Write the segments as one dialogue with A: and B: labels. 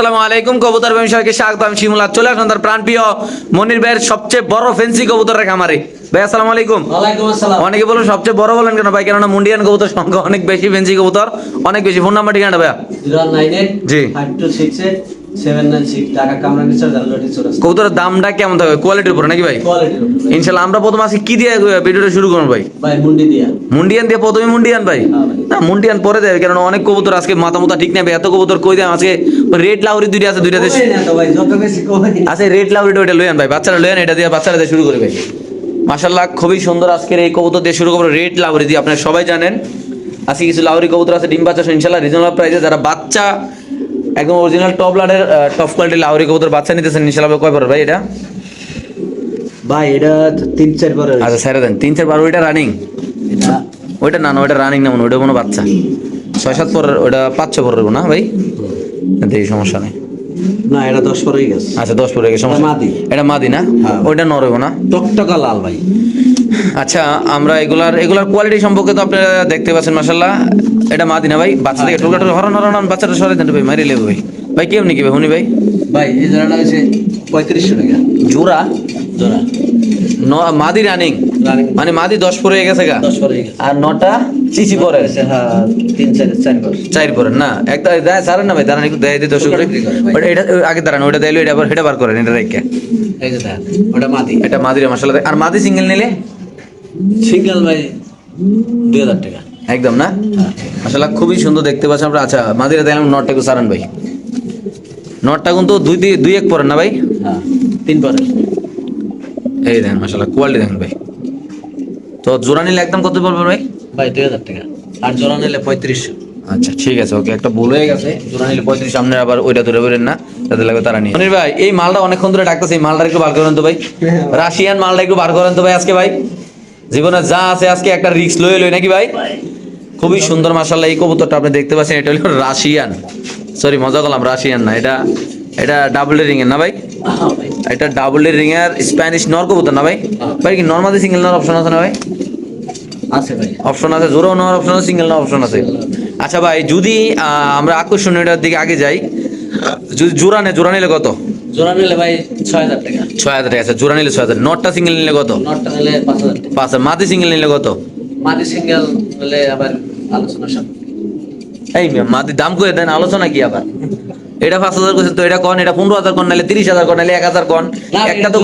A: আসসালামু আলাইকুম কবুতর ব্যবসায়ীকে স্বাগত। আমি শিমুলা চলে আসুন তার প্রাণপ্রিয় মনির ভাইয়ের সবচেয়ে বড় ফেন্সি কবুতরের খামারে। ভাই আসসালামু আলাইকুম। অনেকে বলুন সবচেয়ে বড় বলেন কেন ভাই? কেননা মুন্ডিয়ান কবুতর সংখ্যা অনেক বেশি ফেন্সি কবুতর অনেক বেশি। ফোন নাম্বার ঠিকানা ভাইয়া? জি। কবুতরের দামটা কেমন থাকবে? কোয়ালিটির উপরে নাকি ভাই? ইনশাল্লাহ আমরা প্রথম আজকে কি দিয়ে ভিডিওটা শুরু করব ভাই? মুন্ডিয়ান দিয়ে প্রথমে মুন্ডিয়ান ভাই?
B: হ্যাঁ
A: না মুন্ডিয়ান পরে দেবে কারণ অনেক কবুতর আজকে মাথা মুথা ঠিক নেবে এত কবুতর কই দেয়? আজকে রেড লাউরি দুইটা আছে দুইটা দেশ আচ্ছা রেড লাউরিটা ওইটা লইয়ান ভাই বাচ্চারা লইয়ান এটা দিয়ে বাচ্চারা দিয়ে শুরু করে ভাই। খুবই সুন্দর আজকের এই কবুতর দিয়ে শুরু করব রেড লাউরি দিয়ে আপনারা সবাই জানেন। আজকে কিছু লাউরি কবুতর আছে ডিম বাচ্চা ইনশাল্লাহ রিজনেবল প্রাইসে যারা বাচ্চা একদম অরিজিনাল টপ লাডের টপ কোয়ালিটি লাউরি কবুতর বাচ্চা নিতেছেন ইনশাল্লাহ কয় পর ভাই এটা?
B: ভাই এটা তিন চার পরে
A: আচ্ছা স্যার দেন। তিন চার বার ওইটা রানিং
B: এটা
A: ওইটা না না ওইটা রানিং না মনে ওইটা কোনো বাচ্চা। ছয় সাত পর ওইটা পাঁচ ছ পরের না ভাই? দেখি সমস্যা নেই।
B: না এটা দশ পরেই গেছে।
A: আচ্ছা দশ পরে গেছে সমস্যা
B: এটা মাদি।
A: এটা মাদি না?
B: হ্যাঁ।
A: ওইটা নরব না?
B: টকটকা লাল ভাই।
A: আচ্ছা আমরা এগুলার এগুলার কোয়ালিটি সম্পর্কে তো আপনারা দেখতে পাচ্ছেন মাসাল্লাহ এটা মাদিনা ভাই বাচ্চা থেকে টোকাটা হরন হরন বাচ্চাটা সরাই দেন ভাই মারি লেবু ভাই। ভাই কেমনি কি ভাই হুনি ভাই?
B: ভাই এই জোড়াটা হচ্ছে পঁয়ত্রিশশো টাকা।
A: জোড়া?
B: জোড়া।
A: মাদি রানিং মানে মাদি দশ পরে গেছে গা? আর নটা চিচি পরে
B: হ্যাঁ চার চার পরে।
A: না একটা দেয় সারেন না ভাই দাঁড়ান একটু দেয় দর্শক এটা আগে দাঁড়ান ওটা দিলে এটা আবার হেটা বার করেন এটা রেখে।
B: দেখেন মাদি।
A: এটা মাদিরে মশলা আর মাদি সিঙ্গেল নিলে?
B: সিঙ্গেল ভাই দুই হাজার টাকা।
A: একদম না?
B: হ্যাঁ
A: আসলে খুবই সুন্দর দেখতে পাচ্ছি আমরা। আচ্ছা মাদিরা দিলাম নটটা একটু সারান ভাই। নটটা কিন্তু দুই দুই- দুই এক পরেন না ভাই?
B: হ্যাঁ তিন পরের
A: এই দেখেন মাসাল্লাহ কোয়ালিটি দেখেন ভাই। তো জোড়া নিলে একদম কত পড়বে ভাই?
B: ভাই দুই হাজার টাকা। আর জোড়া নিলে পঁয়ত্রিশশো
A: আচ্ছা ঠিক আছে ওকে একটা ভুল হয়ে গেছে। জোড়া নিলে পঁয়ত্রিশ সামনে আবার ওইটা ধরে বেরেন না তাদের লাগবে তারা নিয়ে ভাই এই মালটা অনেকক্ষণ ধরে ডাকতেছে এই মালটা একটু বার করেন তো ভাই। রাশিয়ান মালটা একটু বার করেন তো ভাই আজকে ভাই। জীবনে যা আছে আজকে একটা রিক্স লয়ে লই নাকি ভাই? খুবই সুন্দর মাসাল্লাহ এই কবুতরটা আপনি দেখতে পাচ্ছেন এটা হলো রাশিয়ান। সরি মজা করলাম রাশিয়ান না এটা এটা ডাবল রিং এর না ভাই? এটা ডাবল রিং এর স্প্যানিশ নর কবুতর না ভাই? ভাই কি নর্মালি সিঙ্গেল নর অপশন আছে না ভাই?
B: আছে ভাই।
A: অপশন আছে জোরো নেওয়ার অপশন আছে সিঙ্গেল নেওয়ার অপশন আছে। আচ্ছা ভাই যদি আমরা আকর্ষণীয়টার দিকে আগে যাই যদি জোড়া নে জোড়া নিলে কত?
B: জোড়া নিলে ভাই ছয় হাজার টাকা।
A: ছয় হাজার টাকা আছে। জোড়া নিলে ছয় হাজার। নটটা সিঙ্গেল নিলে কত?
B: নটটা নিলে পাঁচ হাজার
A: পাঁচ হাজার। মাদি সিঙ্গেল নিলে কত?
B: মাদি সিঙ্গেল নিলে আবার আলোচনা সব।
A: এই মাদি দাম করে দেন আলোচনা কি আবার? এটা পাঁচ হাজার করছে তো এটা কন? এটা পনেরো হাজার কন নাহলে তিরিশ হাজার কন নাহলে এক হাজার কন? একটা তো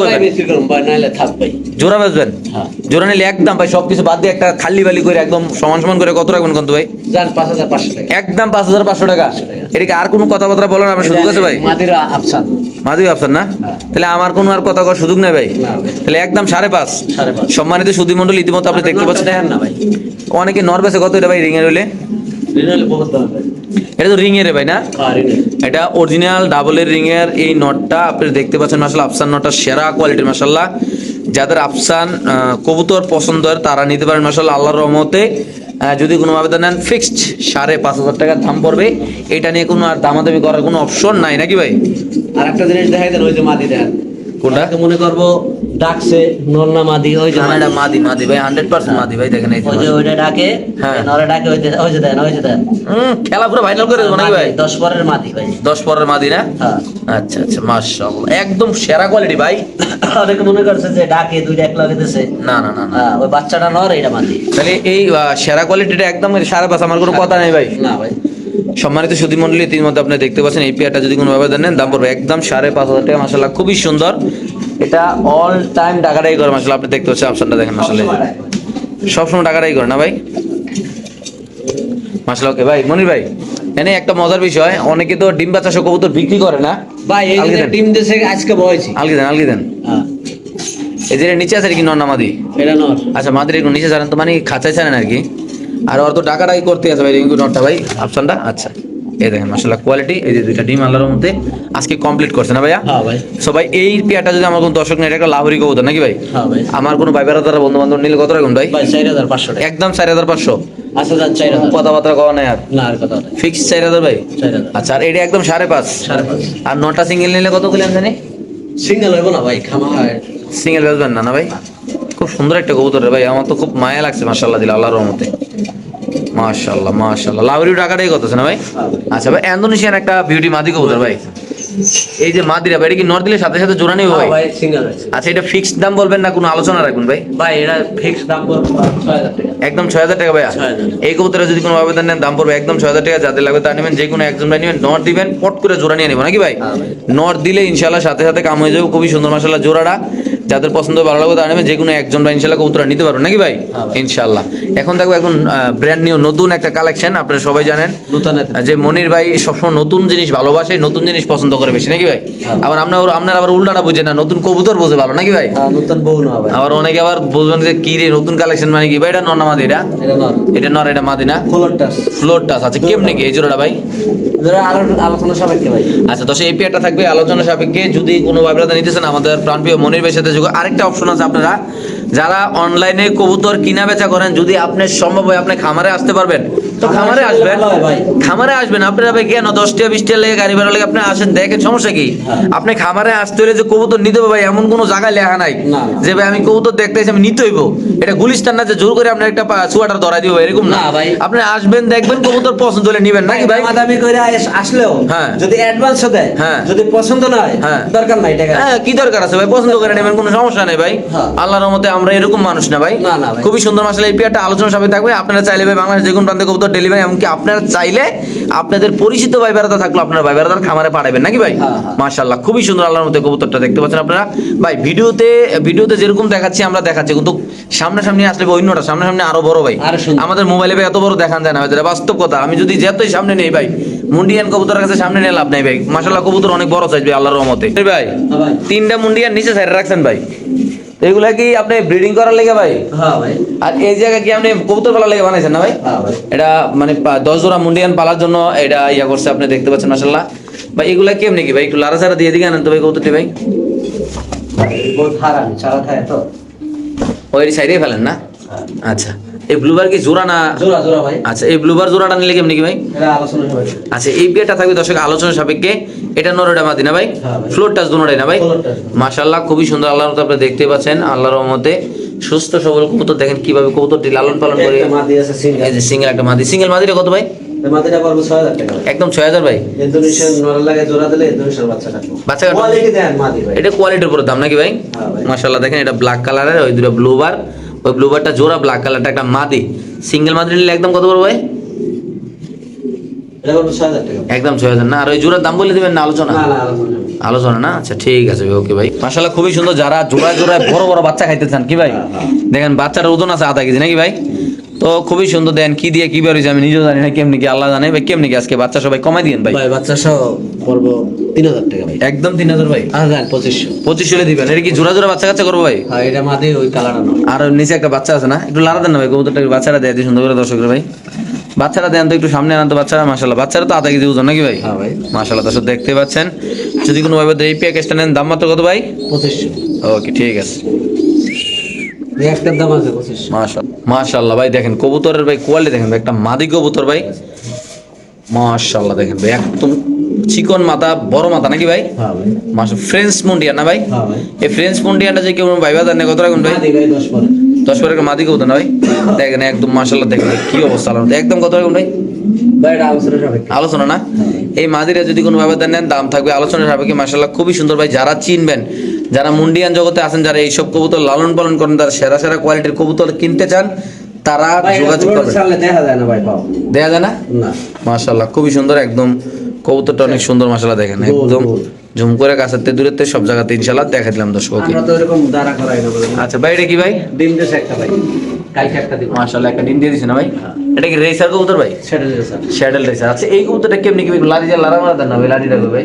A: জোড়া বেচবেন?
B: হ্যাঁ।
A: জোড়া নিলে একদম ভাই সবকিছু বাদ দিয়ে একটা খালি বালি করে একদম সমান সমান করে কত রাখবেন কত ভাই? একদম পাঁচ হাজার পাঁচশো টাকা। এটা কি আর কোনো কথাবার্তা বলেন আপনার সুযোগ আছে ভাই? মাধবী ভাবছেন না?
B: হ্যাঁ।
A: তাহলে আমার কোনো আর কথা করার সুযোগ নেই ভাই। তাহলে একদম সাড়ে পাঁচ। সম্মানিত সুদী মন্ডল ইতিমধ্যে আপনি দেখতে পাচ্ছেন।
B: দেখেন না ভাই।
A: অনেকে নরবেসে কত এটা ভাই রিং এর হইলে
B: রিনেলে বহুত দাম ভাই
A: এটা তো রিং এর ভাই না? এটা অরিজিনাল ডাবলের রিং এর এই নটটা আপনি দেখতে পাচ্ছেন মাসাল্লাহ আফসান নটটা সেরা কোয়ালিটির মাসাল্লাহ যাদের আফসান কবুতর পছন্দ তারা নিতে পারেন মাসাল্লাহ আল্লাহর রহমতে। যদি কোনো আবেদন নেন ফিক্সড সাড়ে পাঁচ হাজার টাকার দাম পড়বে। এটা নিয়ে কোনো আর দামাদামি করার কোনো অপশন নাই নাকি ভাই?
B: আর একটা জিনিস দেখাই দেন ওই যে মাদি দেখেন
A: কোনটা?
B: মনে করব ডাকছে নন্না মাদি ওই যে
A: না,
B: মাদি।
A: এটা মাদি মাদি ভাই হান্ড্রেড পার্সেন্ট মাদি ভাই দেখেন
B: ওই যে ওইটা ডাকে
A: হ্যাঁ।
B: নরে ডাকে ওই যে ওই যে দেন ওই যে দেন।
A: খেলা পুরো ভাইরাল করে দেবো নাকি ভাই?
B: মাদি, দশ পরের মাদি ভাই।
A: দশ পরের মাদি না?
B: হ্যাঁ।
A: আচ্ছা আচ্ছা মাশাআল্লাহ। একদম সেরা কোয়ালিটি ভাই।
B: অনেকে মনে করছে যে ডাকে দুইটা এক লগে দিছে।
A: না না না না।
B: হ্যাঁ, ওই বাচ্চাটা নর এটা মাদি।
A: তাহলে এই সেরা কোয়ালিটিটা একদম সারা পাস আমার কোনো কথা নেই ভাই।
B: না ভাই।
A: সম্মানিত সুদী মন্ডলী ইতিমধ্যে আপনি দেখতে পাচ্ছেন এই পেয়ারটা যদি কোনো ভাবে নেন দাম পড়বে একদম সাড়ে পাঁচ হাজার টাকা মাসাল্লাহ খুবই সুন্দর। এটা অল টাইম টাকাটাই করে মাসাল্লাহ আপনি দেখতে পাচ্ছেন অপশনটা দেখেন মাসাল্লাহ সবসময় টাকাটাই করে না ভাই? মাসাল্লাহ ওকে ভাই মনির ভাই এনে একটা মজার বিষয় অনেকে তো ডিম বাচ্চা কবুতর বিক্রি করে না।
B: ভাই এই যে। টিম দেশে আজকে বয়েছি
A: আলগি দেন আলগি দেন।
B: হ্যাঁ।
A: এই যে নিচে আছে কি নন্না মাদি?
B: এটা নর।
A: আচ্ছা মাদের একটু নিচে ছাড়েন তো মানে খাঁচাই ছাড়েন আর কি? আর ওর তো টাকাটাই করতে আছে ভাই রিঙ্কু নটটা ভাই অপশনটা আচ্ছা। এই দেখেন মাসাল্লাহ কোয়ালিটি এই যে দুইটা ডিম আল্লাহর মধ্যে আজকে কমপ্লিট করছে না ভাইয়া?
B: হ্যাঁ ভাই।
A: সো ভাই এই পেয়ারটা যদি আমার কোনো দর্শক নেই এটা একটা লাহরি কবুতর নাকি ভাই?
B: হ্যাঁ ভাই।
A: আমার কোনো ভাই বেড়াদার বন্ধু বান্ধব নিলে কত রকম ভাই?
B: ভাই চার হাজার পাঁচশো
A: একদম চার হাজার পাঁচশো।
B: আচ্ছা যান চার হাজার।
A: কথাবার্তা কওয়া নাই আর।
B: না আর কথা
A: ফিক্স চার হাজার ভাই? আচ্ছা আর এটা একদম সাড়ে পাঁচ।
B: সাড়ে পাঁচ।
A: আর নটা সিঙ্গেল নিলে কত বললেন জানি
B: সিঙ্গেল হইব না ভাই খামা হয়
A: সিঙ্গেল বেচবেন না না ভাই? খুব সুন্দর একটা কবুতর রে ভাই আমার তো খুব মায়া লাগছে মাশাল্লাহ দিল আল্লাহর রহমতে। মাশাল্লাহ মাশাল্লাহ লাউরি টাকাটাই কত আছে না ভাই?
B: হ্যাঁ
A: আচ্ছা ভাই ইন্দোনেশিয়ান একটা বিউটি মাদি কবুতর ভাই। এই যে মাদিরা ভাই এটা কি নর দিলে সাথে সাথে জোড়া নেবে ভাই
B: হ্যাঁ ভাই? সিঙ্গেল আছে।
A: আচ্ছা এটা ফিক্সড দাম বলবেন না কোনো আলোচনা রাখবেন ভাই?
B: ভাই এটা ফিক্স দাম ছয় হাজার টাকা।
A: একদম ছয় হাজার টাকা ভাইয়া?
B: 6,000
A: এই কবুতরে যদি কোনো আবেদন নেন দাম পড়বে একদম ছয় হাজার টাকা। যাদের লাগবে তা নেবেন যে কোনো একজন ভাই নেবেন নর দিবেন পট করে জোড়া নিয়ে নেবেন নাকি ভাই?
B: হ্যাঁ ভাই।
A: নর দিলে ইনশাল্লাহ সাথে সাথে কাম হয়ে যাবে খুবই সুন্দর মাসাল্লাহ জোড়াটা। যাদের পছন্দ ভালো লাগবে তা নেবেন যে কোনো একজন ভাই ইনশাল্লাহ কবুতরা নিতে পারবেন নাকি ভাই?
B: হ্যাঁ
A: ইনশাল্লাহ। এখন দেখব এখন ব্র্যান্ড নিউ নতুন একটা কালেকশন আপনারা সবাই জানেন।
B: নতুন
A: যে মনির ভাই সবসময় নতুন জিনিস ভালোবাসে নতুন জিনিস পছন্দ করে বেশি। নাকি ভাই?
B: হ্যাঁ।
A: আবার আপনার আপনার আবার উল্টাটা বুঝে না নতুন কবুতর বোঝে ভালো। নাকি ভাই?
B: হ্যাঁ, নতুন বউ না
A: আবার অনেকে আবার বুঝবেন যে কি রে নতুন কালেকশন মানে কি? ভাই এটা নর না মাদি এটা?
B: এটা নর।
A: এটা মাদি না?
B: ফ্লোর টাচ
A: ফ্লোর টাচ আছে কেমনে কি? এই জোড়াটা ভাই?
B: আলোচনা সাপেক্ষে ভাই।
A: আচ্ছা দশ এই পেয়ারটা থাকবে আলোচনা সাপেক্ষে। যদি কোনো ভাইব্রাদা নিতেছেন আমাদের প্রাণপ্রিয় মনির ভাইয়ের সাথে যোগ আরেকটা অপশন আছে আপনারা। যারা অনলাইনে কবুতর কিনা বেচা করেন, যদি আপনার সম্ভব হয় আপনি খামারে আসতে পারবেন। তো খামারে আসবেন। খামারে আসবেন আপনারা ভাই কেন দশটা বিশটা লেগে গাড়ি ভাড়া লেগে আপনি আসেন দেখেন সমস্যা কি
B: হ্যাঁ।
A: আপনি খামারে আসতে হলে যে কবুতর নিতে হবে ভাই এমন কোনো জায়গায় লেখা নাই। যে ভাই আমি কবুতর দেখতে আমি নিতে হইব এটা গুলিস্তান না যে জোর করে আপনার একটা ধরা দিব এরকম না
B: ভাই।
A: আপনি আসবেন দেখবেন কবুতর পছন্দ হলে নিবেন নাকি ভাই
B: করে আসলেও
A: হ্যাঁ।
B: যদি অ্যাডভান্স দেয়
A: হ্যাঁ।
B: যদি পছন্দ না হয়
A: হ্যাঁ।
B: দরকার নাই টাকা
A: হ্যাঁ কি দরকার আছে ভাই পছন্দ করে নেবেন কোনো সমস্যা নেই ভাই
B: হ্যাঁ।
A: আল্লাহর মতে আমরা এরকম মানুষ না ভাই
B: না, না ভাই।
A: খুবই সুন্দর মাসালা এই পেয়ারটা আলোচনা সবাই থাকবে আপনারা চাইলে ভাই বাংলাদেশ যে কোনো প্রান্তে কবুতর ডেলিভারি এমনকি আপনারা চাইলে আপনাদের পরিচিত ভাই বেড়াতে থাকল আপনারা ভাই বেড়াতার খামারে পাঠাবেন নাকি ভাই?
B: হ্যাঁ, হ্যাঁ।
A: মাশাল্লাহ খুবই সুন্দর আল্লাহর মধ্যে কবুতরটা দেখতে পাচ্ছেন আপনারা। ভাই ভিডিওতে ভিডিওতে যেরকম দেখাচ্ছি আমরা দেখাচ্ছি কিন্তু সামনাসামনি আসলে অন্যটা সামনাসামনি আরও বড় ভাই। আমাদের মোবাইলে ভাই এত বড় দেখান যায় না যেটা বাস্তব কথা। আমি যদি যতই সামনে নেই ভাই মুন্ডিয়ান কবুতরের কাছে সামনে নিয়ে লাভ নাই ভাই। মাশাল্লাহ কবুতর অনেক বড় সাইজ ভাই আল্লাহর রহমতে। ভাই। তিনটা মুন্ডিয়ান নিচে সাইড রাখছেন ভাই। এগুলা কি আপনি ব্রিডিং করার লেগে ভাই?
B: হ্যাঁ ভাই।
A: আর এই জায়গা কি আপনি কবুতর পালার লেগে বানাইছেন না ভাই?
B: হ্যাঁ
A: এটা মানে দশ জোড়া মুন্ডিয়ান পালার জন্য এটা ইয়া করছে আপনি দেখতে পাচ্ছেন মাসাল্লাহ ভাই এগুলা কেমনি কি ভাই? একটু লারা সারা দিয়ে দিকে আনেন তো ভাই কবুতরটি ভাই। ওই সাইডে ফেলেন না? আচ্ছা। এই ব্লুবার কি জোড়া না?
B: জোড়া জোড়া ভাই।
A: আচ্ছা এই ব্লুবার জোড়াটা নিলে কেমনি কি ভাই?
B: আলোচনা
A: আচ্ছা এই বিয়েটা থাকবে দর্শক আলোচনা সাপেক্ষে। এটা নরোডা ভাই?
B: হ্যাঁ ভাই।
A: ফ্লোর টাচ দুনোটাই না ভাই। মাশাআল্লাহ খুবই সুন্দর আল্লাহর মতো আপনি দেখতে পাচ্ছেন। আল্লাহর রহমতে সুস্থ সবল কবুতর। দেখেন কীভাবে কবুতরটি লালন পালন করে।
B: সিঙ্গেল
A: একটা মাদি। সিঙ্গেল মাদিটা কত ভাই?
B: মাদিটা পড়বে ছয় হাজার টাকা।
A: একদম ভাই?
B: ইন্দোনেশিয়ান নরাল লাগে জোড়া দিলে ইন্দোনেশিয়ার বাচ্চা কাটবো।
A: বাচ্চা কাটবো?
B: কোয়ালিটি দেন মাদি ভাই।
A: এটা কোয়ালিটির উপর দাম নাকি ভাই?
B: হ্যাঁ ভাই।
A: মাশাআল্লাহ দেখেন এটা ব্ল্যাক কালারের ওই দুটো ব্লু বার ওই ব্লু বারটা জোড়া ব্ল্যাক কালারটা একটা মাদি। সিঙ্গেল মাদি নিলে একদম কত পড়বে একদম ছয় হাজার। না আর ওই জোড়ার দাম বলে দিবেন না আলোচনা?
B: আলোচনা
A: না? আচ্ছা ঠিক আছে ওকে ভাই। মাশাআল্লাহ খুবই সুন্দর। যারা জোড়ায় জোড়ায় বড় বড় বাচ্চা খাইতে চান কি ভাই?
B: হ্যাঁ, হ্যাঁ।
A: দেখেন বাচ্চার ওজন আছে আধা কেজি নাকি ভাই? তো খুবই সুন্দর। দেন কি দিয়ে কি বেরোইছে আমি নিজেও জানি না কেমনি কি আল্লাহ জানে ভাই কেমনি কি আজকে বাচ্চা সবাই কমাই দিয়েন ভাই?
B: ভাই বাচ্চা সহ পড়ব তিন হাজার টাকা ভাই।
A: একদম তিন হাজার ভাই?
B: আর দেন পঁচিশশো।
A: পঁচিশ হলে দিবেন। এটা কি জোড়া জোড়া বাচ্চা কাচ্চা করব ভাই?
B: হ্যাঁ এটা মাদি ওই কালার
A: আর নিচে একটা বাচ্চা আছে না? একটু লাড়া দেন না ভাই কবুতরটা একটু বাচ্চারা দেয় সুন্দর করে দর্শকরা ভাই। বাচ্চারা দেন তো একটু সামনে আনান তো বাচ্চারা মাসাল্লাহ বাচ্চারা তো আধা কেজি ওজন নাকি ভাই?
B: হ্যাঁ ভাই।
A: মাসাল্লাহ দর্শক দেখতে পাচ্ছেন। যদি কোনো ভাবে এই প্যাকেজটা নেন দাম মাত্র কত ভাই?
B: পঁচিশশো।
A: ওকে ঠিক আছে। মাশাআল্লাহ ভাই দেখেন কবুতরের ভাই কোয়ালিটি দেখেন একটা মাদি কবুতর ভাই। মাশাআল্লাহ দেখেন ভাই একদম চিকন মাথা বড় মাথা নাকি ভাই?
B: হ্যাঁ ভাই।
A: ফ্রেঞ্চ মুন্ডিয়ান না ভাই?
B: হ্যাঁ
A: এই ফ্রেঞ্চ মুন্ডিয়ানটা যে কেউ ভাই বাজার নেই কত রাখুন ভাই?
B: দশ পরে।
A: মাদি কবুতর না ভাই? দেখেন একদম মাশাআল্লাহ দেখেন কি অবস্থা একদম কত রাখুন ভাই?
B: আলোচনা
A: না? এই মাদিরা যদি কোনো ভাবে নেন দাম থাকবে আলোচনা সাপেক্ষে মাশাআল্লাহ খুবই সুন্দর ভাই। যারা চিনবেন যারা মুন্ডিয়ান জগতে আছেন যারা এইসব কবুতর লালন পালন করেন তারা সেরা সেরা কোয়ালিটির কবুতর কিনতে চান তারা যোগাযোগ করবেন।
B: দেখা যায় না ভাই
A: দেখা যায় না?
B: না।
A: মাশাআল্লাহ খুবই সুন্দর একদম কবুতরটা অনেক সুন্দর মাশাআল্লাহ দেখেন। একদম। ঝুম করে কাছেতে দূরেতে সব জায়গাতে ইনশাআল্লাহ দেখা দিলাম দর্শককে।
B: আমরা তো এরকম দাঁড়া করাই না
A: আচ্ছা ভাই এটা কি ভাই?
B: ডিম দেশে একটা ভাই কালকে একটা দিব।
A: মাশাআল্লাহ একটা ডিম দিয়ে দিছে না ভাই? এটা কি রেসার কবুতর ভাই?
B: দিতে স্যার
A: শ্যাডেল রেসার আচ্ছা এই কবুতরটা কেমনি কি লাড়ি যা লাড়া মারা দেন না ভাই? লাড়িটা ভাই?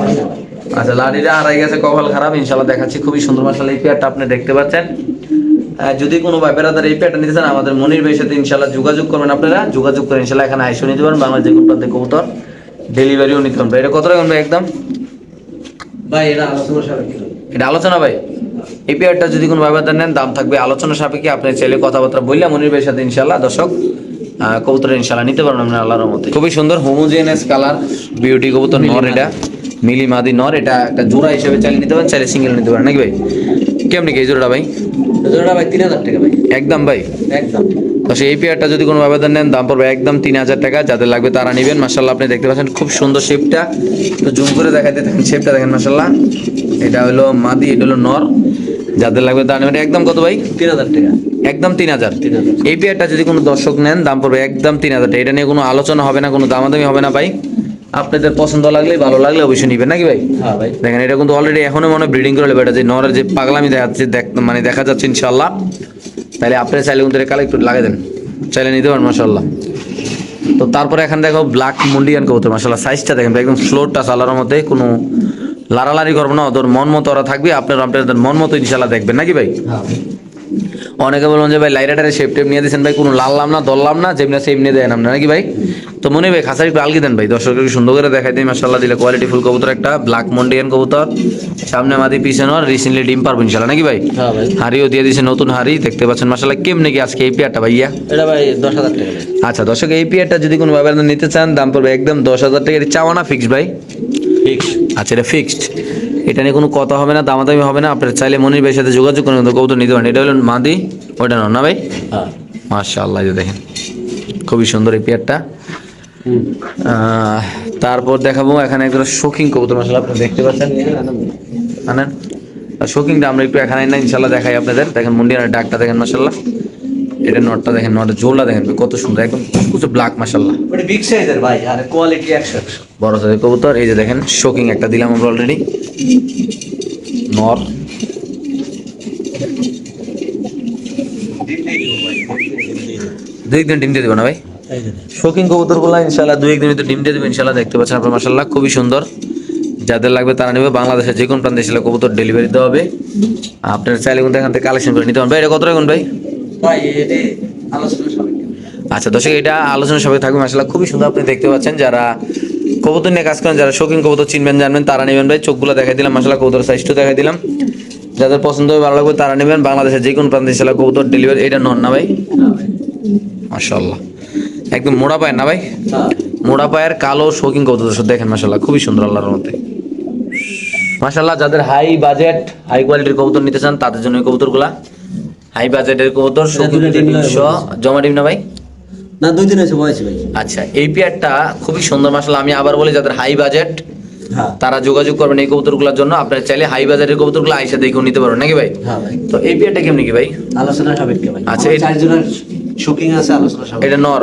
B: পাই না
A: আচ্ছা লাড়িটা হারাই গেছে কপাল খারাপ। ইনশাল্লাহ দেখাচ্ছি খুবই সুন্দর মাসাল্লাহ এই পেয়ারটা আপনি দেখতে পাচ্ছেন। যদি কোনো ভাই বেড়াদার এই পেয়ারটা নিতে চান আমাদের মনির ভাইয়ের সাথে ইনশাল্লাহ যোগাযোগ করবেন আপনারা। যোগাযোগ করে ইনশাল্লাহ এখানে আইসো নিতে পারেন বাংলা যে কোনো প্রান্তে কবুতর। ডেলিভারিও নিতে পারবেন এটা কত রকম ভাই একদম?
B: ভাই এটা আলোচনা সাপেক্ষে।
A: এটা আলোচনা ভাই? এই পেয়ারটা যদি কোনো ব্যবহার নেন দাম থাকবে আলোচনা সাপেক্ষে। আপনি চাইলে কথাবার্তা বললে মনির ভাইয়ের সাথে ইনশাল্লাহ দর্শক কবুতর ইনশাল্লাহ নিতে পারবেন আপনার আল্লাহর মতে খুবই সুন্দর হোমোজেনাস কালার বিউটি কবুতর নর এটা। মিলি মাদি নর এটা একটা জোড়া হিসেবে চালিয়ে নিতে পারেন চাইলে সিঙ্গেল নিতে পারেন নাকি ভাই? কেমনি কি জোড়াটা ভাই?
B: জোড়া ভাই তিন হাজার টাকা ভাই।
A: একদম ভাই।
B: একদম।
A: তো সেই পেয়ারটা যদি কোনো আবেদন নেন দাম পড়বে একদম তিন হাজার টাকা। যাদের লাগবে তারা নেবেন। মাসাল্লাহ আপনি দেখতে পাচ্ছেন খুব সুন্দর শেপটা তো জুম করে দেখাতে দেখেন শেপটা দেখেন মাসাল্লাহ এটা হলো মাদি এটা হলো নর। যাদের লাগবে তারা নেবেন। একদম কত ভাই?
B: তিন হাজার টাকা।
A: একদম তিন হাজার।
B: 3000
A: এই পেয়ারটা যদি কোনো দর্শক নেন দাম পড়বে একদম তিন হাজার টাকা। এটা নিয়ে কোনো আলোচনা হবে না কোনো দামাদামি হবে না ভাই। আপনাদের পছন্দ লাগলে ভালো লাগলে অবশ্যই নিবেন নাকি ভাই?
B: হ্যাঁ ভাই।
A: দেখেন এটা কিন্তু অলরেডি এখনও মনে ব্রিডিং করে নেবে। এটা যে নরের যে পাগলামি দেখা যাচ্ছে দেখ- মানে দেখা যাচ্ছে ইনশাল্লাহ তাহলে আপনি চাইলে কিন্তু একটু লাগিয়ে দেন। চাইলে নিতে পারেন মাসাল্লাহ তো তারপরে এখানে দেখো ব্ল্যাক মুন্ডিয়ান কবুতর মাসাল্লাহ সাইজটা দেখেন একদম ফ্লোরটা সালার মধ্যে কোনো লারালারি করব না ওদের মন মতো ওরা থাকবে আপনার আপনাদের মন মতো ইনশাল্লাহ দেখবেন নাকি ভাই?
B: হ্যাঁ।
A: অনেকে বলবেন যে ভাই লাইরাটারে শেপ টেপ নিয়ে দিয়েছেন ভাই কোনো লাললাম না দরলাম না যেমনি সেম নিয়ে দেন আপনার নাকি ভাই? তো মনে ভাই খাসার একটু আলগি দেন ভাই। দর্শককে সুন্দর করে দেখাই দিই মাসাল্লাহ দিলে কোয়ালিটি ফুল কবুতর একটা ব্ল্যাক মন্ডিয়ান কবুতর। সামনে মাদি পিছনে রিসেন্টলি ডিম পারব ইনশাল্লাহ নাকি ভাই?
B: হ্যাঁ
A: হাড়িও দিয়ে দিয়েছে নতুন হাড়ি দেখতে পাচ্ছেন মাসাল্লাহ কেমনে কি আজকে এই পেয়ারটা ভাইয়া?
B: এটা ভাই দশ হাজার টাকা
A: আচ্ছা দর্শক এই পেয়ারটা যদি কোনো ব্যাপার নিতে চান দাম পড়বে একদম দশ হাজার টাকা। এটা চাওয়া না ফিক্সড ভাই? আচ্ছা এটা ফিক্সড এটা নিয়ে কোনো কথা হবে না দামাদামি হবে না। আপনার চাইলে মনির ভাইয়ের সাথে যোগাযোগ করে কবুতর নিতে পারেন। এটা হলো মাদি ওইটা নন না ভাই?
B: হ্যাঁ।
A: মাশাআল্লাহ এই যে দেখেন খুবই সুন্দর এই পেয়ারটা তারপর দেখাবো এখানে একটা শোকিং কবুতর মাসাল্লাহ আপনি দেখতে পাচ্ছেন? আনেন। আর শোকিংটা আমরা একটু এখানে না ইনশাল্লাহ দেখাই আপনাদের। দেখেন মুন্ডিয়ানের ডাকটা দেখেন মাসাল্লাহ এটা নটটা দেখেন নটের ঝোলটা দেখেন কত সুন্দর একদম কিছু ব্ল্যাক মাসাল্লাহ
B: ওটা বিগ সাইজের ভাই আর কোয়ালিটি একশো একশো।
A: বড় সাইজের কবুতর এই যে দেখেন শোকিং একটা দিলাম আমরা অলরেডি নর। দুই একদিন ডিম দিয়ে দেবো না ভাই? শৌখিন কবুতরগুলো ইনশাল্লাহ দুই একদিন ভিতরে ডিম দিয়ে দেবে ইনশাল্লাহ দেখতে পাচ্ছেন আপনার মাসাল্লাহ খুবই সুন্দর। যাদের লাগবে তারা নেবে। বাংলাদেশের যে কোনো প্রান্তে এসে কবুতর ডেলিভারি দেওয়া হবে। আপনার চাইলে কিন্তু এখান থেকে কালেকশন করে নিতে পারেন। ভাই এটা কত রাখুন ভাই? আচ্ছা দর্শক এটা আলোচনা সবাই থাকবে। মাসাল্লাহ খুবই সুন্দর আপনি দেখতে পাচ্ছেন। যারা কবুতর নিয়ে কাজ করেন যারা শৌখিন কবুতর চিনবেন জানবেন তারা নেবেন ভাই। চোখগুলো দেখাই দিলাম। মাসাল্লাহ কবুতর সাইজটাও দেখাই দিলাম। যাদের পছন্দ হবে ভালো লাগবে তারা নেবেন। বাংলাদেশের যে কোনো প্রান্তে এসে কবুতর ডেলিভারি এটা নন না ভাই?
B: ভাই।
A: মাসাল্লাহ একদম মোড়া পায় না ভাই? মোড়া পায়ের কালো শৌকিং কবুতর দেখেন মাসাল্লাহ খুবই সুন্দর আল্লাহর মধ্যে মাসাল্লাহ যাদের হাই বাজেট হাই কোয়ালিটির কবুতর নিতে চান তাদের জন্য কবুতরগুলা। হাই বাজেটের কবুতর জমা ডিম না ভাই?
B: না দুই দিন হয়েছে বয়স ভাই।
A: আচ্ছা এই পেয়ারটা খুবই সুন্দর মাসাল্লাহ আমি আবার বলি যাদের হাই বাজেট
B: হ্যাঁ।
A: তারা যোগাযোগ করবেন এই কবুতরগুলোর জন্য। আপনারা চাইলে হাই বাজারের কবুতরগুলো আইসা দেখেও নিতে পারবেন নাকি ভাই?
B: হ্যাঁ
A: তো এই পেয়ারটা কেমনি কি ভাই?
B: আলোচনা সাপেক্ষে ভাই।
A: আচ্ছা, এটা-
B: চারজনের শুকিং আছে আলোচনা সাপেক্ষে।
A: এটা নর।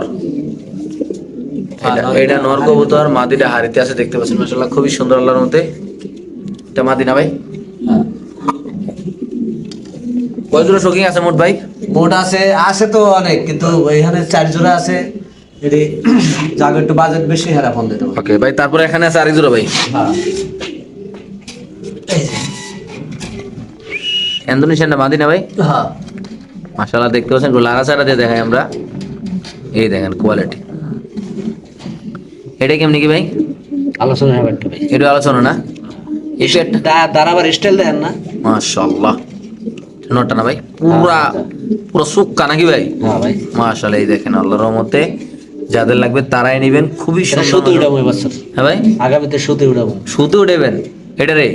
A: এটা-
B: নর-
A: কবুতর মাদিটা হাড়িতে আছে দেখতে পাচ্ছেন মাসাল্লাহ খুবই সুন্দর আল্লাহর মধ্যে এটা মাদি না ভাই?
B: হ্যাঁ।
A: কয় জোড়া শোকিং আছে মোট ভাই?
B: মোট আছে আছে তো অনেক কিন্তু এখানে চার জোড়া আছে। এটি জায়গা একটু বাজেট বেশি হেরা ফোন দিতে
A: ওকে ভাই তারপরে এখানে আছে আরেক জোড়া ভাই।
B: হ্যাঁ। এই যে,
A: ইন্দোনেশিয়ান না মাদি না ভাই?
B: হ্যাঁ।
A: মাসাল্লাহ দেখতে পাচ্ছেন লারা সারা দিয়ে দেখাই আমরা। এই দেখেন কোয়ালিটি এটা কেমনি কি ভাই?
B: আলোচনা সাপেক্ষে ভাই।
A: এটা আলোচনা না?
B: দা- দাঁড়া আবার স্টাইল দেন না।
A: মাশাআল্লাহ। নটা না ভাই? পুরা পুরো সুক্কা নাকি ভাই?
B: হ্যাঁ ভাই।
A: মাশাআল্লাহ এই দেখেন আল্লাহর রহমতে যাদের লাগবে তারাই নেবেন। খুবই
B: সুতি উঠাবো এবার স্যার।
A: হ্যাঁ ভাই?
B: আগামীতে সুতি উঠাবো
A: সুতো উঠেবেন এটা রে?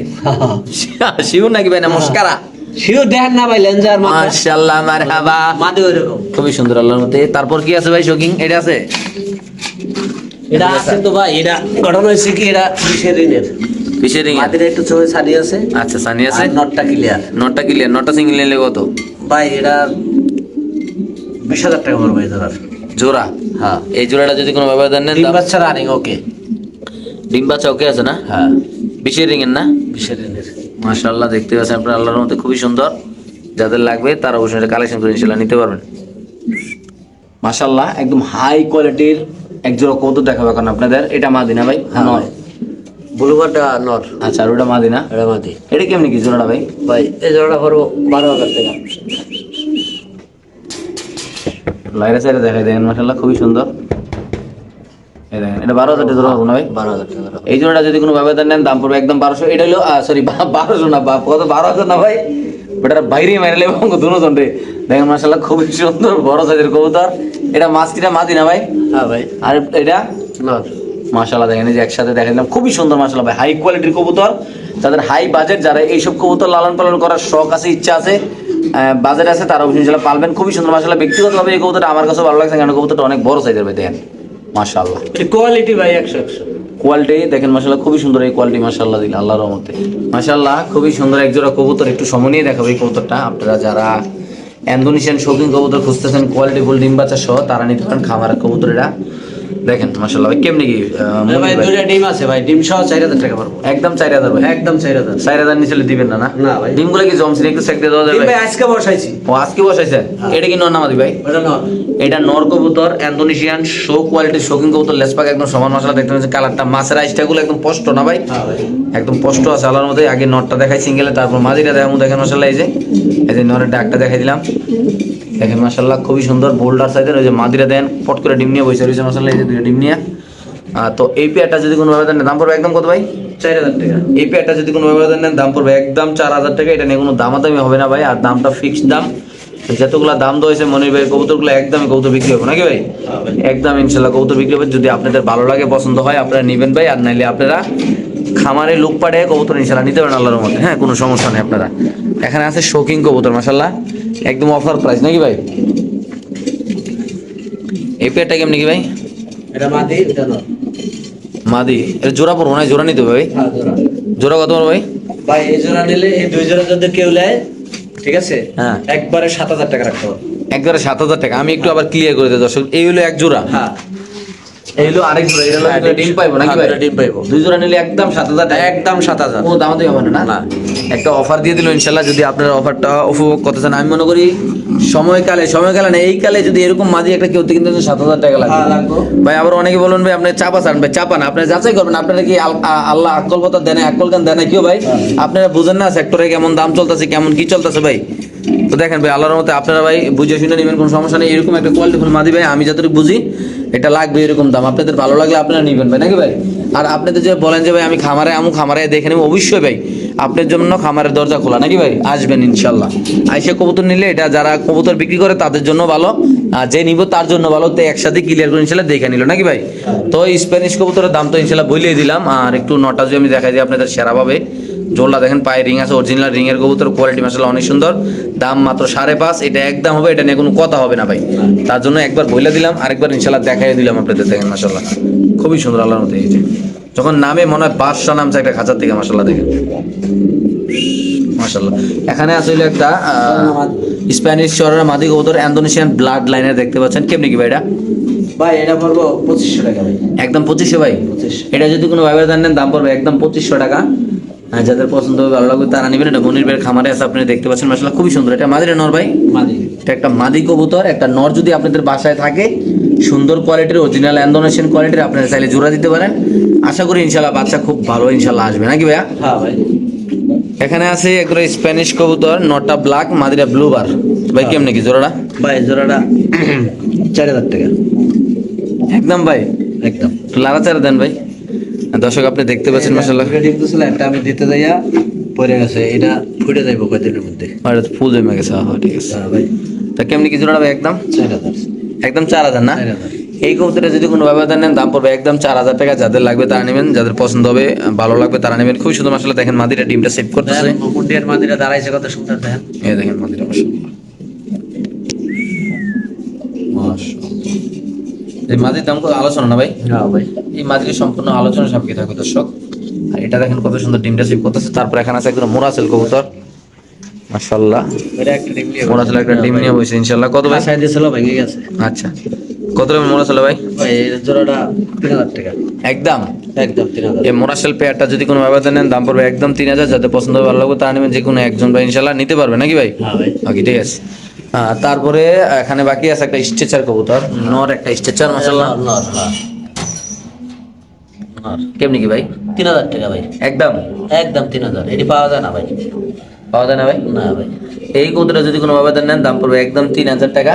A: শিউর নাকি ভাই না মস্কারা?
B: শিও দেখেন না ভাই লেঞ্জার
A: মাশাআল্লাহ মারহাবা।
B: মাদে ওইরকম
A: খুবই সুন্দর আল্লাহর মতে তারপর কি আছে ভাই শোকিং এটা আছে?
B: এটা আছে তো ভাই এটা ঘটনা হয়েছে কি? এটা বিশের ঋণের?
A: পিছের রিং
B: মাদের একটু ছাড়ি আছে।
A: আচ্ছা সানি আছে।
B: নটটা ক্লিয়ার
A: নটটা ক্লিয়ার নটটা সিঙ্গেল নিলে কত?
B: ভাই এটা বিশ হাজার টাকা পড়বে
A: জোড়া?
B: হ্যাঁ।
A: এই জোড়াটা যদি কোনো
B: তিন বাচ্চা রানিং ওকে
A: ডিম বাচ্চা ওকে আছে না?
B: হ্যাঁ।
A: বিশের রিং এর না?
B: বিশের ঋণের।
A: মাশাআল্লাহ দেখতে পাচ্ছেন আপনার আল্লাহর মধ্যে খুবই সুন্দর। যাদের লাগবে তারা অবশ্যই কালেকশন করে ইনশাল্লাহ নিতে পারবেন। মাশাআল্লাহ একদম হাই কোয়ালিটির এক জোড়া কৌতুক দেখাবো এখন আপনাদের। এটা মাদিনা ভাই
B: হ্যাঁ
A: নয়
B: ব্লুবারটা নর।
A: আচ্ছা আর ওটা মাদিনা।
B: এটা মাদি।
A: এটা কেমনি কি জোড়াটা ভাই?
B: ভাই এই জোড়াটা করব বারো হাজার টাকা।
A: লাইরা সাইডে দেখাই দেখেন মাসাল্লাহ খুবই সুন্দর। এটা বারো হাজার টাকা হবে না ভাই?
B: বারো হাজার টাকা
A: এই জোড়াটা যদি কোনো ব্যবধান নেন দাম পড়বে একদম বারোশো। এটা হলো সরি বারোশো না বা- কত? বারো হাজার না ভাই? বেটার বাইরে এবং দুজন রে। দেখেন মাসাল্লাহ খুবই সুন্দর বড় সাইজের কবুতর। এটা মাদি না ভাই?
B: হ্যাঁ ভাই।
A: আর এটা? দেখেন যে একসাথে দেখেন খুবই সুন্দর মাশাল্লাহ ভাই। হাই কোয়ালিটির কবুতর। যাদের হাই বাজেট যারা এইসব কবুতর লালন পালন করার শখ আছে ইচ্ছা আছে বাজেট আছে তারা অবশ্যই পালবেন। খুবই সুন্দর মাসাল্লাহ ব্যক্তিগতভাবে এই কবুতরটা আমার কাছে ভালো লাগছে কারণ কবুতরটা অনেক বড় সাইজের ভাই দেখেন। মাশাআল্লাহ।
B: কোয়ালিটি ভাই একশো একশো।
A: কোয়ালিটি দেখেন মাসাল্লাহ খুবই সুন্দর এই কোয়ালিটি মাসাল্লাহ দিল আল্লাহর রহমতে। মাশাল্লাহ খুবই সুন্দর এক জোড়া কবুতর একটু সময় নিয়ে দেখাবো এই কবুতরটা। আপনারা যারা ইন্দোনেশিয়ান শৌখিন কবুতর খুঁজতেছেন কোয়ালিটি ফুল ডিম বাচ্চা সহ তারা নিতে পারেন খামারের কবুতর এটা দেখেন মাসাল্লাহ ভাই কেমনি কি
B: ভাই
A: ভাই?
B: দুইটা ডিম আছে ভাই ডিম সহ চার হাজার টাকা পারব
A: একদম চার হাজার ভাই।
B: একদম চার হাজার।
A: চার হাজার নিচে দিবেন না না?
B: না ভাই।
A: ডিমগুলো কি জমছেন একটু চেক দিয়ে দেওয়া
B: ডিম
A: যাবে
B: ভাই আজকে বসাইছি।
A: ও আজকে বসাইছে? এটা কি নর নামাদি ভাই?
B: ওটা না
A: এটা নর কবুতর ইন্দোনেশিয়ান শো কোয়ালিটির শৌখিন কবুতর লেসপাক একদম সমান মশলা দেখতে পাচ্ছেন কালারটা মাছের আইসটা গুলো একদম স্পষ্ট না ভাই?
B: হ্যাঁ ভাই।
A: একদম স্পষ্ট আছে আলার মধ্যে আগে নরটা দেখাই সিঙ্গেলে তারপর মাঝিটা দেখাবো দেখেন মশলা এই যে এই যে নরের ডাকটা দেখাই দিলাম। দেখেন মাসাল্লাহ খুবই সুন্দর বোল্ডার সাইজের ওই যে মাদিরা দেন পট করে ডিম নিয়ে বসে রয়েছে মশলা এই যে দুটো ডিম নিয়ে। তো এই পেয়ারটা যদি কোনো ভাবে দেন দাম পড়বে একদম কত ভাই?
B: চার হাজার টাকা।
A: এই পেয়ারটা যদি কোনো ভাবে দেন দাম পড়বে একদম চার হাজার টাকা এটা নিয়ে কোনো দামাদামি হবে না ভাই আর দামটা ফিক্সড দাম। যতগুলো দাম দিয়েছে মনির ভাই কবুতরগুলো একদমই কবুতর বিক্রি হবে নাকি ভাই? একদম ইনশাল্লাহ কবুতর বিক্রি হবে যদি আপনাদের ভালো লাগে পছন্দ হয় আপনারা নেবেন ভাই আর নাইলে আপনারা খামারে লোক পাঠিয়ে কবুতর ইনশাল্লাহ নিতে পারেন আল্লাহর মধ্যে হ্যাঁ কোনো সমস্যা নেই আপনারা। এখানে আছে শৌখিন কবুতর মাসাল্লাহ একদম অফার প্রাইস নাকি ভাই? এই পেয়ারটা কেমনি কি ভাই?
B: এটা মাদি এটা
A: মাদি এটা জোড়া পড়ব না জোড়া নিতে হবে ভাই?
B: হ্যাঁ জোড়া।
A: জোড়া কত পড়বে ভাই?
B: ভাই এই জোড়া নিলে এই দুই জোড়া যদি কেউ নেয় ঠিক আছে
A: হ্যাঁ।
B: একবারে সাত হাজার টাকা রাখতে হবে।
A: একবারে সাত হাজার টাকা। আমি একটু আবার ক্লিয়ার করে দিই দর্শক এই হলো এক জোড়া।
B: হ্যাঁ।
A: এই হলো আরেক জোড়া এটা হলো
B: হ্যাঁ,
A: ডিম পাইবো নাকি
B: হ্যাঁ,
A: ভাই?
B: ডিম পাইবো।
A: দুই জোড়া নিলে একদম সাত হাজার টাকা।
B: একদম সাত হাজার।
A: দাম দিয়ে হবে না
B: না।
A: একটা অফার দিয়ে দিল ইনশাল্লাহ যদি আপনারা অফারটা উপভোগ করতে চান। আমি মনে করি সময়কালে সময়কালে না এই কালে যদি এরকম মাঝে একটা কেউ কিন্তু সাত হাজার টাকা লাগবে।
B: হ্যাঁ,
A: ভাই আবার অনেকে বলুন ভাই আপনি চাপা চান ভাই চাপা না আপনি যাচাই করবেন আপনারা কি আল্লাহ আকল কথা দেন আকল গান দেন কেউ ভাই? আপনারা বুঝেন না সেক্টরে কেমন দাম চলতেছে কেমন কি চলতেছে ভাই। তো দেখেন ভাই, আল্লাহর মতে আপনারা ভাই বুঝে শুনে নেবেন, কোনো সমস্যা নেই। এরকম একটা কোয়ালিটি ফুল মাদি ভাই, আমি যতটুকু বুঝি, এটা লাগবে এরকম দাম। আপনাদের ভালো লাগলে আপনারা নেবেন ভাই, নাকি ভাই? আর আপনাদের যে বলেন যে ভাই, আমি খামারে আমু, খামারে দেখে নেব, অবশ্যই ভাই, আপনার জন্য খামারের দরজা খোলা, নাকি ভাই? আসবেন ইনশাল্লাহ আইসে কবুতর নিলে এটা যারা কবুতর বিক্রি করে, তাদের জন্য ভালো। আর যে নিব, তার জন্য ভালো। তো একসাথে ক্লিয়ার করে ইনশাল্লাহ দেখে নিল, নাকি ভাই? তো স্প্যানিশ কবুতরের দাম তো ইনশাল্লাহ বলিয়ে দিলাম। আর একটু নটা যদি আমি দেখাই দিই, আপনাদের সেরা পাবে। জোলটা দেখেন পায়ে রিং আছে অরিজিনাল রিং এর কবুতর কোয়ালিটি মাসাল্লাহ অনেক সুন্দর। দাম মাত্র সাড়ে পাঁচ এটা একদম হবে এটা নিয়ে কোনো কথা হবে না ভাই। তার জন্য একবার বইলে দিলাম আরেকবার ইনশাল্লাহ দেখাই দিলাম আপনাদের দেখেন মাসাল্লাহ খুবই সুন্দর আল্লাহর মতো এই যখন নামে মনে হয় বাদশা নামছে একটা খাঁচার থেকে মাসাল্লাহ দেখেন। মাসাল্লাহ এখানে আছে হলো একটা স্প্যানিশ শহরের মাদি কবুতর ইন্দোনেশিয়ান ব্লাড লাইনের দেখতে পাচ্ছেন। কেমনি কি ভাই এটা?
B: ভাই এটা পড়ব পঁচিশশো টাকা ভাই।
A: একদম পঁচিশশো ভাই?
B: 2500
A: এটা যদি কোনো ভাইবার দেন দাম পড়বে একদম পঁচিশশো টাকা। যাদের পছন্দ হবে ভালো লাগবে তারা নেবেন। এটা মনির ভাইয়ের খামারে আছে আপনি দেখতে পাচ্ছেন মাসাল্লাহ খুবই সুন্দর। এটা মাদিরে নর ভাই? এটা একটা মাদি কবুতর একটা নর যদি আপনাদের বাসায় থাকে সুন্দর কোয়ালিটির অরিজিনাল ইন্দোনেশিয়ান কোয়ালিটির আপনারা চাইলে জোড়া দিতে পারেন। আশা করি ইনশাল্লাহ বাচ্চা খুব ভালো ইনশাল্লাহ আসবে। নাকি ভাইয়া?
B: হ্যাঁ ভাই।
A: এখানে আছে একবারে স্প্যানিশ কবুতর নটা ব্ল্যাক মাদিরা ব্লু বার ভাই কেমনে কি জোড়াটা?
B: ভাই জোড়াটা চার হাজার টাকা।
A: একদম ভাই?
B: একদম।
A: লাড়াচাড়া দেন ভাই। দর্শক আপনি দেখতে পাচ্ছেন মাসাল্লাহ
B: একটা আমি দিতে যাইয়া পড়ে গেছে এটা ফুটে যাইব কয়দিনের মধ্যে।
A: আর ফুল জমে গেছে হ্যাঁ ঠিক আছে।
B: হ্যাঁ ভাই।
A: তা কেমনি কি জোড়াটা ভাই একদম?
B: চার হাজার।
A: একদম চার হাজার না?
B: চার হাজার।
A: এই কবুতরটা যদি কোনো ব্যবধান নেন দাম পড়বে একদম চার হাজার টাকা। যাদের লাগবে তারা নেবেন যাদের পছন্দ হবে ভালো লাগবে তারা নেবেন। খুবই সুন্দর মাসাল্লাহ দেখেন মাদিরা ডিমটা সেভ করতেছে।
B: মাদিরা দাঁড়াইছে কত সুন্দর দেখেন।
A: এই দেখেন মাদিরা মাসাল্লাহ মাশাআল্লাহ। এই মাদির দাম কত আলোচনা না ভাই?
B: ভাই।
A: এই মাদির সম্পূর্ণ আলোচনা সাপেক্ষে থাকবে দর্শক। আর এটা দেখেন কত সুন্দর ডিমটা সেভ করতেছে। তারপর এখানে আছে একদম মোরাসেল কবুতর। মাশাআল্লাহ।
B: এটা একটা ডিম নিয়ে
A: মোরাসেল একটা ডিম নিয়ে বসে ইনশাআল্লাহ। কত ভাই?
B: বাসায় দিয়েছিল ভেঙে গেছে।
A: আচ্ছা। কত মোরাসেল ভাই?
B: জোড়াটা তিন হাজার টাকা।
A: একদম?
B: একদম তিন হাজার।
A: এই মোরাসেল পেয়ারটা যদি কোনো নেন দাম পড়বে একদম তিন হাজার। যাতে পছন্দ হবে ভালো লাগবে তারা নেবেন যে কোনো একজন ভাই ইনশাল্লাহ নিতে পারবে নাকি ভাই?
B: হ্যাঁ ভাই।
A: ওকে ঠিক আছে। তারপরে এখানে বাকি আছে একটা স্ট্রেচার কবুতর। নর একটা স্ট্রেচার মাসাল্লাহ
B: নর, হ্যাঁ।
A: কেমনি কি ভাই?
B: তিন হাজার টাকা ভাই।
A: একদম?
B: একদম তিন হাজার। এটি পাওয়া যায় না ভাই।
A: পাওয়া যায় না ভাই?
B: না ভাই।
A: এই কবুতরটা যদি কোনো ব্যবধান নেন দাম পড়বে একদম তিন হাজার টাকা।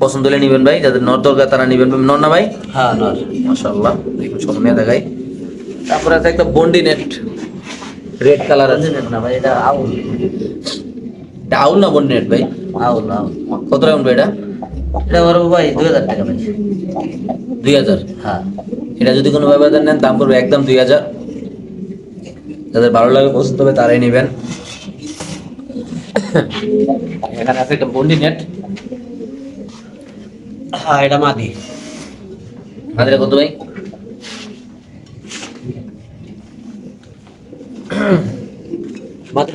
A: পছন্দ হলে নিবেন ভাই যাদের নর দরকার তারা নিবেন। নর না ভাই?
B: হ্যাঁ নর।
A: মাসাল্লাহ দেখুন সামনে দেখাই। তারপরে আছে একটা বন্ডি নেট। রেড কালার আছে।
B: না ভাই এটা আউল।
A: এটা আউল না বন্ডি নেট ভাই?
B: আউল আউল।
A: কত রাউন্ড ভাই এটা?
B: এটা করব ভাই দুই হাজার টাকা ভাই।
A: দুই হাজার?
B: হ্যাঁ।
A: এটা যদি কোনো ব্যবধান নেন দাম পড়বে একদম দুই হাজার। যাদের ভালো লাগে পছন্দ হবে তারাই নেবেন। এখানে আছে একটা বন্ডি নেট।
B: হ্যাঁ এটা মাদি।
A: আমাদের কত ভাই?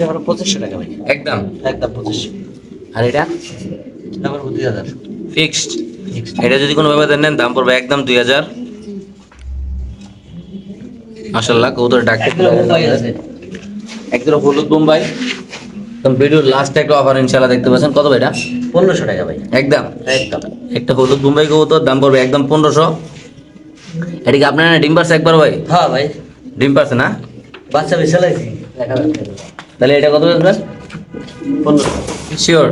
B: হলো পঁচিশশো টাকা ভাই।
A: একদম।
B: একদম পঁচিশশো।
A: আর এটা?
B: তারপর দুই হাজার
A: ফিক্সড এটা যদি কোনো ভাবে নেন দাম পড়বে একদম দুই হাজার। মাসাল্লাহ কৌতর ডাক
B: মুম্বাই আছে।
A: একদম হলুদ বোম্বাই একদম ভিডিওর লাস্ট একটা অফার ইনশাল্লাহ দেখতে পাচ্ছেন। কত ভাই এটা?
B: পনেরোশো টাকা ভাই।
A: একদম?
B: একদম।
A: একটা হলুদ বোম্বাই কবুতর দাম পড়বে একদম পনেরোশো। এটা কি আপনার ডিম পারছে একবার ভাই?
B: হ্যাঁ ভাই।
A: ডিম পারছে না?
B: বাচ্চা বেশি
A: তাহলে এটা কত
B: পনেরোশো
A: শিওর